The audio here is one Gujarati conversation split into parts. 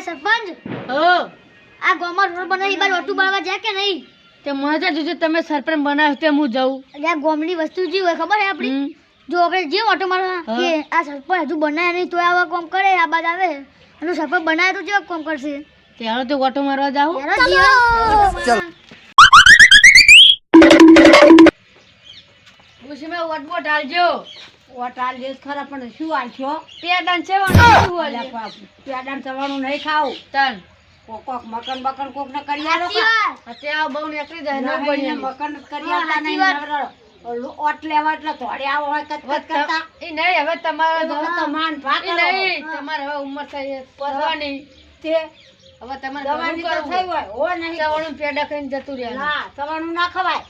અરે સરપંચ? હો. આ ગામમાં રોડ બનાવી બાર ઓટું બાળવા જાય કે નહીં? તે મને તો જોજો તમે સરપંચ બનાવ્યો તે હું જાઉં. એટલે આ ગામની વસ્તુ જે હોય ખબર હે આપણી? જો આપણે જે ઓટો મારવા. કે આ સરપંચ હજુ બનાવ્યા નહીં તો આવા કામ કરે આ બાદ આવે. અને સરપંચ બનાવે તો જેવા કામ કરશે? તે હાલો તો ઓટો મારવા જાઉં ચલો. જીવા. પછી મેં હાલજો બોટ હાલજો ખરા પણ શું આલશો? પેડાન છે? અલ્યા બાપ, નહીં ખાવું. તન. કોક કોક મકન બકન કોક ને કરી આલો? અત્યારે બહુ નીકળી જાય ના, બની મકન કરી હા, નહીં, ઓટ લેવા એટલે થોડી આવો હોય કરતા. એ નહીં હવે તમારે ભાગ નહીં તમારે હવે ઉંમર થઈ પરવાની તે હવે તમારે દવાની તો થઈ હોય હો નહીં. ચવાણું પેડા ખાઈને જતું રહેવાનું. ના ચવાણું ના ખવાય.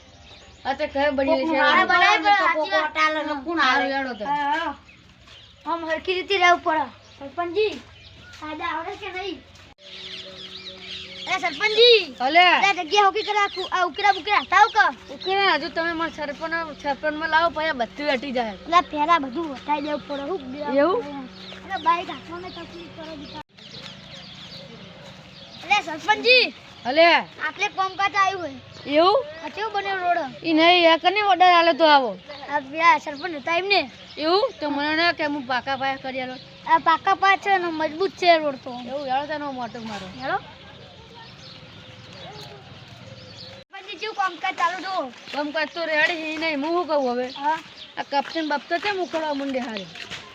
અત્યારે ઘરે બની છે હારે બનાય બનાવે પણ સાચી વાત. ઓટ નો કોણ આવે એડો તો. હા, હા. આમ હરખી રીતે રહેવું પડે. સરપંચજી આજે આવડે કે નહીં? અરે સરપંચજી ભલે આ જગ્યા હોકી કરે આ ઉકેરા બુકેરા હટાવ કે? ઉકેલે હજુ તમે મને સરપંચ સરપંચમાં લાવો પછી બધું હટી જાય. પેલા પહેલા બધું વટાઈ દેવું પડે. હું એવું? અરે બાઈક હાથમાં તકલીફ કરે બીજા અરે સરપંચજી ભલે આટલે કોમકાજ આવ્યું હોય એવું? આ બને રોડ. એ નહીં આ કને ઓર્ડર આલે તો આવો. આ બ્યા સરપંચ હતા એમને. એવું? તો મને ના કે હું પાકા પાયા કરી આલો. આ પાકા પાક છે ને મજબૂત છે રોડ તો. એવું? હેળો તેનો મોટો મારો. હેળો. સરપંચજી જો કામકાજ ચાલુ જો કમ તો રેડી નહીં. હું શું કહું હવે? હા. આ કપ્તન બપતો છે મોકલવા મંડે હારે?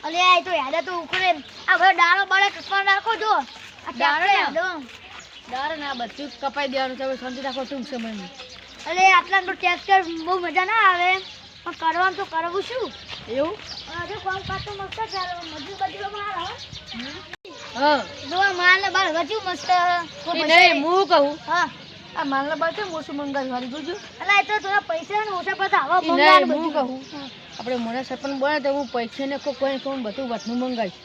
અલે આ તો યાદ તો ઉખડે. આ બધો ડાળો બાળે કપા રાખો જો આ ડાળો ડાળો ને? આ બધું કપાઈ દેવાનું છે. હવે રાખો ટૂંક સમયમાં. અલે આટલા તો ટ્રેક્ટર બહુ મજા ના આવે. પણ કરવાનું તો કરવું શું? એવું? કોમ કાતો મસ્ત ચાલે મજૂર બજૂરો માર હા. જો માલ બાર વજુ મસ્ત નહીં હું કહું. હા. આ માલના બાર કેમ ઓછું મંગાવ્યું? હારી જોજો. અલે એ તો થોડા પૈસા ને ઓછા પડતા બંગાળ નહીં, હું કહું. આપણે મને સરપંચ બને તો હું પૈસા ને કોઈ કોઈ બધું વધુ મંગાવીશ.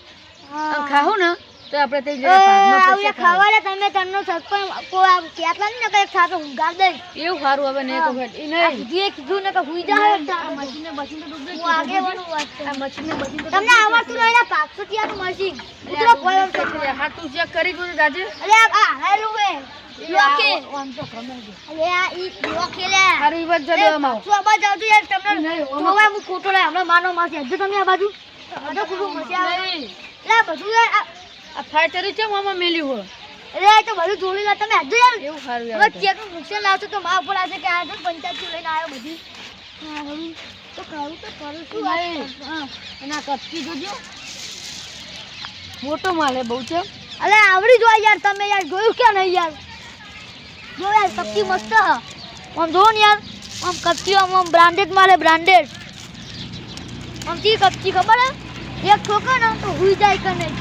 ખાવું ને તો આપણે તે જરા ભાગમાં ખાવા. લે તમે તનનો સરપંચ કો આ કેટલા નહીં ને કઈ ખાતો ઊંઘાડ દે એવું સારું હવે ને તો ઘટ. ઈ આ નહીં. કીધું ને કે હુઈ જાવ મશીન ને મશીન તો ડૂબ ડૂબે હું આગેવાનું વાત આ મશીન ને મશીન તો તમને આવડતું નહીં ને પાંચસો ટીયાનું મશીન? ઉતરો કોઈ ડૂબે. હા તું ચેક કરી દઉં દાદી અરે આ હેલું હે. લોખી આમ તો ગમે છે. આ ઈ લોખી લે. સારું વાત જડે આમ શું આ બાજુ યાર તમને જોવા હું ખોટો લે હમણાં માનો માસી હજુ તમે આ બાજુ? હજુ મસી આવે. લે બધું યાર આ- આ છે મામા મેલ્યું હો એટલે આ તો બધું જોડી લા તમે હજુ યાર એવું સારું હવે ચેક નુકસાન લાવશો તો મા ઉપર આવશે કે આ તો પંચાયત લઈને આવ્યો બધી. હા હવે તો કરું તો કરું શું નહીં. હા. એના કપચી જોજો મોટો માલ બહુ છે. અલે આવડી જો યાર તમે યાર જોયું કે નહીં યાર? જો યાર કપકી મસ્ત હ આમ જો ને યાર આમ કપચી આમ આમ બ્રાન્ડેડ માલે બ્રાન્ડેડ આમ કી કપચી ખબર હે? એક ઠોકે ને તો હુઈ જાય કે નહીં